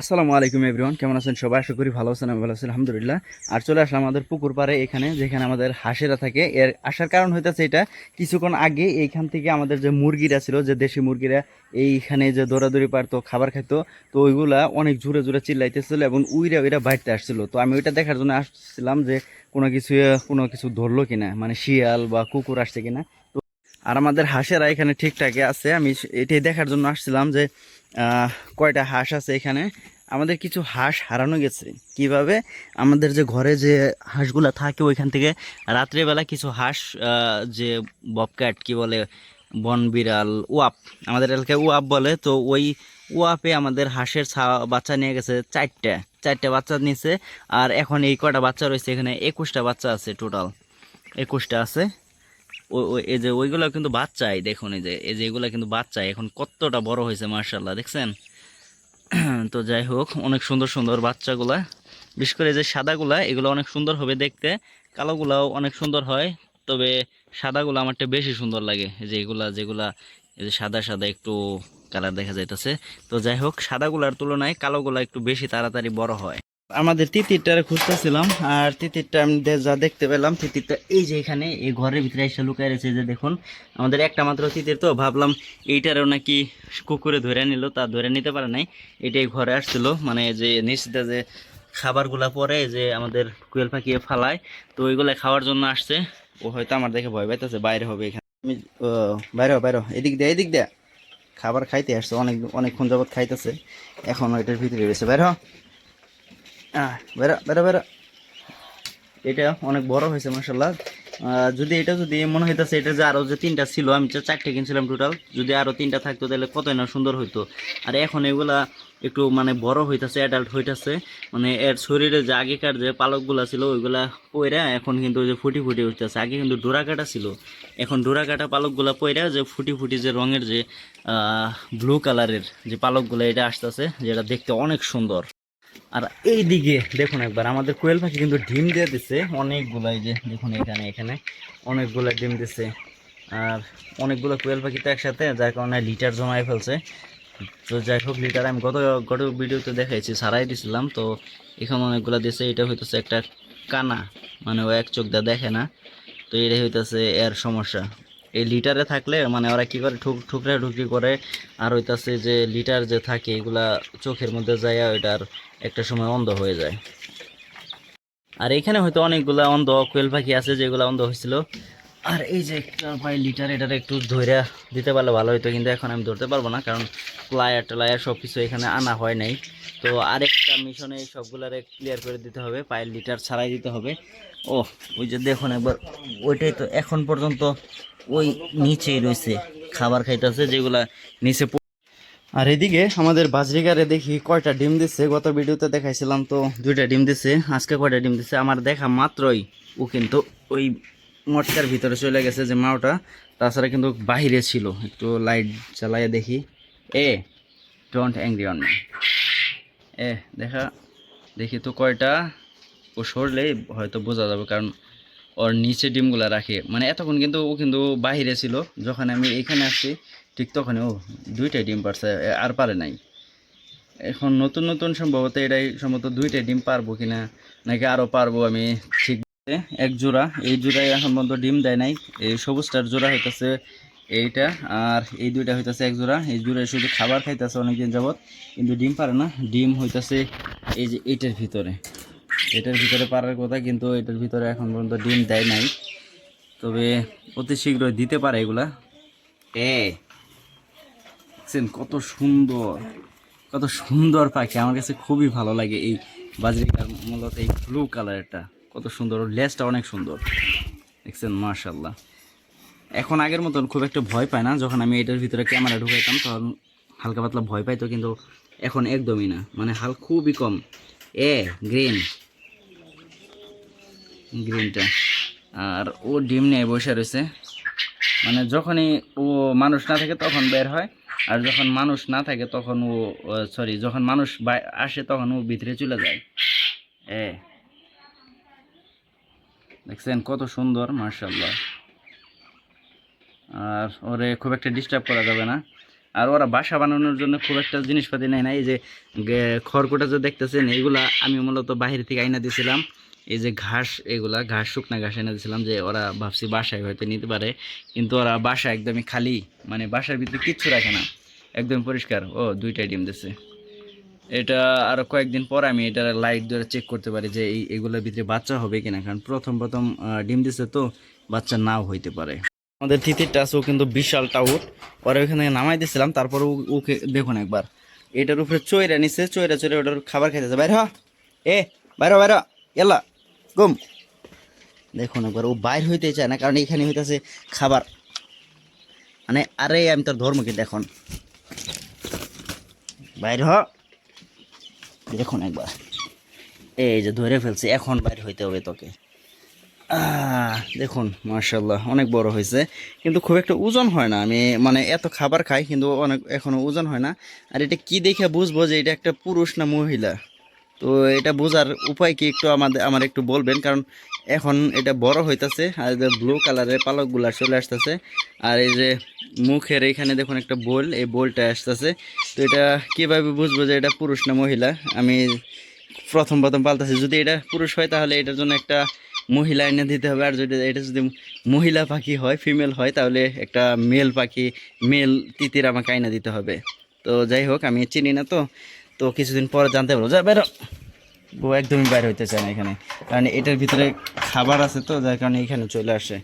আসসালামু আলাইকুম এভরিওয়ান, কেমন আছেন সবাই? আশা করি ভালো আছেন, আমি ভালো আছি, আলহামদুলিল্লাহ। আর চলে আসলাম আমাদের পুকুর পাড়ে এখানে, যেখানে আমাদের হাঁসেরা থাকে। এর আসার কারণ হইতেছে এটা, কিছুক্ষণ আগে এইখান থেকে আমাদের যে মুরগিরা ছিল, যে দেশি মুরগিরা, এইখানে যে দৌড়াদৌড়ি পারতো, খাবার খাইতো, তো ওইগুলা অনেক জোরে জোরে চিল্লাইতেছিল এবং উইরা উইরা বাড়িতে আসছিল। তো আমি ওইটা দেখার জন্য আসছিলাম যে কোনো কিছু কোনো কিছু ধরলো কিনা মানে শিয়াল বা কুকুর আসছে কিনা আর আমাদের হাঁসেরা এখানে ঠিকঠাকই আছে। আমি এটাই দেখার জন্য আসছিলাম যে কয়টা হাঁস আছে এখানে। আমাদের কিছু হাঁস হারানো গেছে। কীভাবে? আমাদের যে ঘরে যে হাঁসগুলা থাকে, ওইখান থেকে রাত্রেবেলা কিছু হাঁস যে ববক্যাট কি বলে বন বিড়াল ওয়াপ আমাদের এলাকায় ওয়াপ বলে। তো ওই ওয়াপে আমাদের হাঁসের বাচ্চা নিয়ে গেছে চারটে। চারটে বাচ্চা নিয়েছে আর এখন এই কয়টা বাচ্চা রয়েছে এখানে? একুশটা বাচ্চা আছে টোটাল একুশটা আছে। এই যে ওইগুলো কিন্তু বাচ্চাই, দেখুন এই যে এই যে এগুলো কিন্তু বাচ্চাই, এখন কতটা বড় হয়েছে মার্শাল্লাহ দেখছেন? তো যাই হোক, অনেক সুন্দর সুন্দর বাচ্চাগুলা, বিশেষ করে যে সাদাগুলা, এগুলো অনেক সুন্দর হবে দেখতে, কালোগুলাও অনেক সুন্দর হয়, তবে সাদাগুলো আমারটা বেশি সুন্দর লাগে যে এগুলা, যেগুলা, এই যে সাদা সাদা একটু কালার দেখা যাইতেছে। তো যাই হোক, সাদাগুলার তুলনায় কালোগুলা একটু বেশি তাড়াতাড়ি বড় হয়। আমাদের তিতিরটারে খুঁজতেছিলাম, আর তিতিরটা আমি যা দেখতে পেলাম, তিতিরটা এই যে এখানে, এই ঘরের ভিতরে এসে লুকায় রয়েছে যে দেখুন, আমাদের একটা মাত্র তিতির তো, ভাবলাম এইটারও নাকি কুকুরে ধরে নিল, তা ধরে নিতে পারে নাই, এটাই ঘরে আসছিল মানে যে নিচটা যে খাবারগুলা পরে যে আমাদের কুয়েল পাখি ফালায়, তো ওইগুলা খাওয়ার জন্য আসছে, ও হয়তো আমার দেখে ভয় পাইতেছে, বাইরে হবে এখানে। আমি বাইরে বাইরে এদিক দিয়ে এদিক দিয়ে। খাবার খাইতে আসছে, অনেক, অনেকক্ষণ যাবত খাইতেছে, এখন এটার ভিতরে রয়েছে, বাইরে বেরো এটা অনেক বড় হয়েছে মাসাল্লাহ যদি এটা যদি মনে হইতেছে এটা যে আরও যে তিনটা ছিল, আমি তো চারটে কিনছিলাম টোটাল যদি আরও তিনটা থাকতো তাহলে কতই না সুন্দর হইতো। আর এখন এগুলা একটু মানে বড় হইতাছে অ্যাডাল্ট হইতাছে। মানে এর শরীরে যে আগেকার যে পালকগুলা ছিল, ওইগুলা পয়রা এখন কিন্তু ওই যে ফুটি ফুটি উঠতেছে আগে কিন্তু ডোরা কাটা ছিল। এখন ডোরা কাটা পালকগুলা পয়রা যে ফুটি ফুটি যে রঙের যে ব্লু কালারের যে পালকগুলা এটা আসতেছে, যেটা দেখতে অনেক সুন্দর। আর এই দিকে দেখুন একবার, আমাদের কোয়েল পাখি কিন্তু ডিম দিয়ে দিছে। অনেকগুলাই যে, দেখুন এখানে এখানে অনেকগুলো ডিম দিছে। আর অনেকগুলো কোয়েল পাখি তো একসাথে, যার কারণে লিটার জমায় ফেলছে। তো যাই হোক, লিটার, আমি গত গত ভিডিওতে দেখাইছি, সারাই দিছিলাম। তো এখানে অনেকগুলো দিছে, এটা হইতেছে একটা কানা। মানে ও এক চোখ দেখে না। তো এটাই হইতেছে এর সমস্যা। এই লিটারে থাকলে মানে ওরা কি করে ঠুক ঠুকরা ঠুকরি করে, আর হইতাছে যে লিটার যে থাকে এগুলা চোখের মধ্যে যায় ওইটার একটা সময় অন্ধ হয়ে যায়। আর এখানে হয়তো অনেকগুলা অন্ধ কোয়েল পাখি আছে যেগুলো অন্ধ হয়েছিল আর এই যে একটা ভাই লিটার এটার একটু ধৈর্য দিতে পারলে ভালো হতো কিন্তু এখন আমি ধরতে পারব না, কারণ প্লায়ার ট্লায়ার সব কিছু এখানে আনা হয় নাই। তো আরেকটা মিশনে সবগুলারে ক্লিয়ার করে দিতে হবে, পায়ের লিটার ছাড়াই দিতে হবে। ও ওই যে দেখুন একবার, ওইটাই তো এখন পর্যন্ত ওই নিচেই রয়েছে খাবার খাইতেছে, যেগুলা নিচে আর এদিকে আমাদের বাজরিগারে দেখি কয়টা ডিম দিচ্ছে গত ভিডিওতে দেখাইছিলাম তো দুইটা ডিম দিচ্ছে আজকে কয়টা ডিম দিচ্ছে আমার দেখা মাত্রই ও কিন্তু ওই মটকার ভিতরে চলে গেছে যে মাওটা, তাছাড়া কিন্তু বাহিরে ছিল। একটু লাইট জ্বালাইয়া দেখি। এ ডোন্ট অ্যাংরি অন এ, দেখা, দেখি তো কয়টা। ও সরলেই হয়তো বোঝা যাবে, কারণ ওর নিচে ডিমগুলা রাখে। মানে এতক্ষণ কিন্তু ও কিন্তু বাহিরে ছিল, যখন আমি এখানে আসছি, ঠিক তখনই ও দুইটাই ডিম পারছে আর পারে নাই। এখন নতুন নতুন সম্ভবত এটাই সম্ভবত দুইটাই ডিম পারব কিনা, নাকি আরও পারব আমি ঠিক এক জোড়া। এই জোড়ায় এখন পর্যন্ত ডিম দেয় নাই, এই সবুজটার জোড়া হইতেছে এইটা, আর এই দুইটা হইতেছে এক জোড়া। এই জোড়ায় শুধু খাবার খাইতেছে অনেকদিন যাবত কিন্তু ডিম পারে না। ডিম হইতেছে এই যে এইটার ভিতরে। এটার ভিতরে পারার কথা, কিন্তু এটার ভিতরে এখন পর্যন্ত ডিম দেয় নাই। তবে অতি শীঘ্রই দিতে পারে এগুলা। এ, দেখছেন কত সুন্দর কত সুন্দর পাখি। আমার কাছে খুবই ভালো লাগে এই বাজরিকার মূলত এই ব্লু কালারটা কত সুন্দর লেজটা অনেক সুন্দর। দেখছেন মার্শাল্লাহ এখন আগের মতন খুব একটা ভয় পায় না। যখন আমি এটার ভিতরে ক্যামেরা ঢুকাইতাম, তখন হালকা পাতলা ভয় পাইতো, কিন্তু এখন একদমই না। মানে হাল খুবই কম। এ গ্রিন গ্রিনটা। আর ও ডিম নিয়ে বসে রয়েছে। মানে যখনই ও মানুষ না থাকে তখন বের হয়, আর যখন মানুষ না থাকে তখন ও সরি যখন মানুষ আসে তখন ও ভিতরে চলে যায়। এ, দেখছেন কত সুন্দর মার্শাল্লাহ আর ওরে খুব একটা ডিস্টার্ব করা যাবে না। আর ওরা বাসা বানানোর জন্য খুব একটা জিনিসপাতি নেয় না। এই যে খড়কুটা যে দেখতেছেন, এগুলা আমি মূলত বাইরে থেকে আইনা দিয়েছিলাম এই যে ঘাস, এগুলা ঘাস শুকনা ঘাস এনে দিয়েছিলাম যে ওরা ভাবছি বাসায় হয়তো নিতে পারে। কিন্তু ওরা বাসা একদমই খালি মানে বাসার ভিতরে কিচ্ছু রাখে না। একদম পরিষ্কার। ও, দুইটাই ডিম দিছে। এটা আরও কয়েকদিন পর আমি এটা লাইট ধরে চেক করতে পারি যে এই, এগুলোর ভিতরে বাচ্চা হবে কিনা। কারণ প্রথম প্রথম ডিম দিছে তো, বাচ্চা নাও হইতে পারে। আমাদের তিতিরটা আছে ও কিন্তু বিশাল টাউট। পরে ওইখানে নামাই দিয়েছিলাম তারপর ওকে দেখুন একবার। এটার উপরে চৈরা নিছে চৈরা চৈরা ওটার খাবার খাইতেছে। বাইরে হ। এ, বাইরে বাইরে এলা গুম। দেখুন একবার, ও বাইর হইতে চায় না, কারণ এখানে হইতেছে খাবার। মানে আরে, আমি তোর ধর্ম কি, দেখুন। বাইর হ। দেখুন একবার। এই যে, ধরে ফেলছে, এখন বাইর হইতে হবে তোকে। দেখুন মার্শাল্লাহ অনেক বড় হয়েছে কিন্তু খুব একটা ওজন হয় না। আমি মানে এত খাবার খাই, কিন্তু অনেক, এখনও ওজন হয় না। আর এটা কি দেখে বুঝব যে, এটা একটা পুরুষ না মহিলা? তো এটা বোঝার উপায় কি একটু আমাদের আমার একটু বলবেন? কারণ এখন এটা বড় হইতাছে, আর যে ব্লু কালারের পালকগুলা চলে আসতেছে। আর এই যে মুখের এখানে দেখুন একটা বোল, এই বোলটা আসতেছে। তো এটা কীভাবে বুঝব যে এটা পুরুষ না মহিলা? আমি প্রথম প্রথম পাল্টাছি যদি এটা পুরুষ হয় তাহলে এটার জন্য একটা মহিলা এনে দিতে হবে। আর যদি এটা যদি মহিলা পাখি হয় ফিমেল হয়, তাহলে একটা মেল পাখি মেল তিতির আমাকে আইনা দিতে হবে। তো যাই হোক, আমি চিনি না তো। তো কিছুদিন পরে জানতে পারব। যা, বেরো। ও একদমই বাইরে হইতে চায় না এখানে। কারণ এটার ভিতরে খাবার আছে তো, যার কারণে এখানে চলে আসে।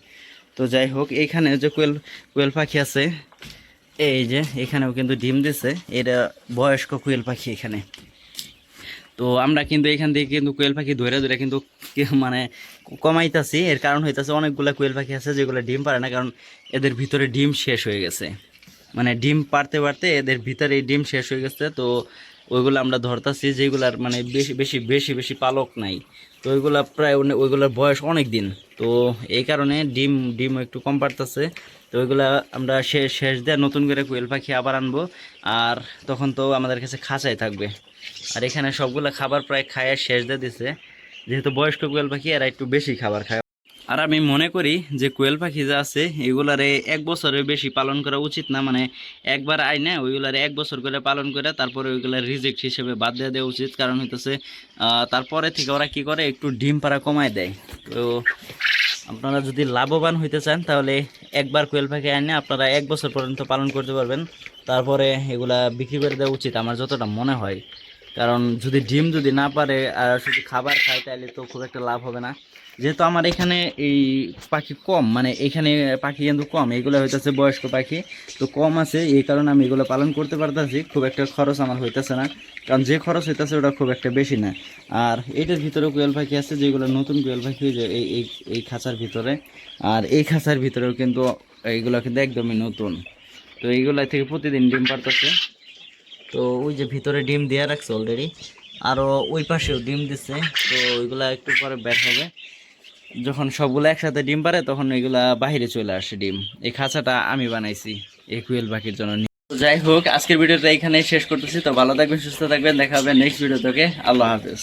তো যাই হোক এইখানে যে কোয়েল কোয়েল পাখি আছে, এই যে এখানেও কিন্তু ডিম দিছে। এটা বয়স্ক কোয়েল পাখি এখানে। তো আমরা কিন্তু এখান থেকে কিন্তু কোয়েল পাখি ধরে ধরে কিন্তু মানে কমাইতেছি। এর কারণ হইতাছে অনেকগুলো কোয়েল পাখি আছে যেগুলো ডিম পারে না, কারণ এদের ভিতরে ডিম শেষ হয়ে গেছে। মানে ডিম পারতে পারতে এদের ভিতরে ডিম শেষ হয়ে গেছে। তো ওইগুলো আমরা ধরতাছি যেগুলার মানে বেশি বেশি বেশি বেশি পালক নাই। তো ওইগুলা প্রায় ওইগুলার বয়স অনেক দিন। তো এই কারণে ডিম ডিম একটু কম পারতেছে। তো ওইগুলা আমরা শেষ শেষ দিয়ে নতুন করে কোয়েল পাখি আবার আনব। আর তখন তো আমাদের কাছে খাঁচাই থাকবে। আর এখানে সবগুলা খাবার প্রায় খায় শেষ দিয়ে দিছে। যেহেতু বয়স্ক কোয়েল পাখি, এরা একটু বেশি খাবার খায়। আর আমি মনে করি যে কোয়েল পাখি যা আছে, এগুলারে এক বছরের বেশি পালন করা উচিত না। মানে একবার আইনে ওইগুলারে এক বছর করে পালন করে তারপরে ওইগুলা রিজেক্ট হিসেবে বাদ দিয়ে দেওয়া উচিত। কারণ হইতেছে তারপরে থেকে ওরা কি করে, একটু ডিম পাড়া কমায় দেয়। তো আপনারা যদি লাভবান হইতে চান, তাহলে একবার কোয়েল পাখি আইনে আপনারা এক বছর পর্যন্ত পালন করতে পারবেন। তারপরে এগুলা বিক্রি করে দেওয়া উচিত, আমার যতটা মনে হয়। কারণ যদি ডিম যদি না পারে আর শুধু খাবার খায়, তাহলে তো খুব একটা লাভ হবে না। যেহেতু আমার এখানে এই পাখি কম মানে এখানে পাখি কিন্তু কম, এগুলো হইতেছে বয়স্ক পাখি। তো কম আছে, এই কারণে আমি এগুলো পালন করতে পারতেছি, খুব একটা খরচ আমার হইতেছে না। কারণ যে খরচ হইতেছে, ওটা খুব একটা বেশি না। আর এইটার ভিতরে কোয়েল পাখি আছে, যেগুলো নতুন কোয়েল পাখি, যে এই এই এই খাঁচার ভিতরে। আর এই খাঁচার ভিতরেও কিন্তু এইগুলো কিন্তু একদমই নতুন। তো এইগুলা থেকে প্রতিদিন ডিম পারতেছে। তো ওই যে ভিতরে ডিম দেওয়া রাখছে অলরেডি আরও ওই পাশেও ডিম দিচ্ছে তো ওইগুলা একটু পরে বের হবে। যখন সবগুলো একসাথে ডিম পারে, তখন এগুলা বাহিরে চলে আসে ডিম। এই খাঁচাটা আমি বানাইছি, এই কুয়েল পাখির জন্য। যাই হোক, আজকের ভিডিওটা এখানেই শেষ করতেছি। তো ভালো থাকবেন, সুস্থ থাকবেন, দেখা হবে নেক্সট ভিডিও থেকে আল্লাহ হাফেজ।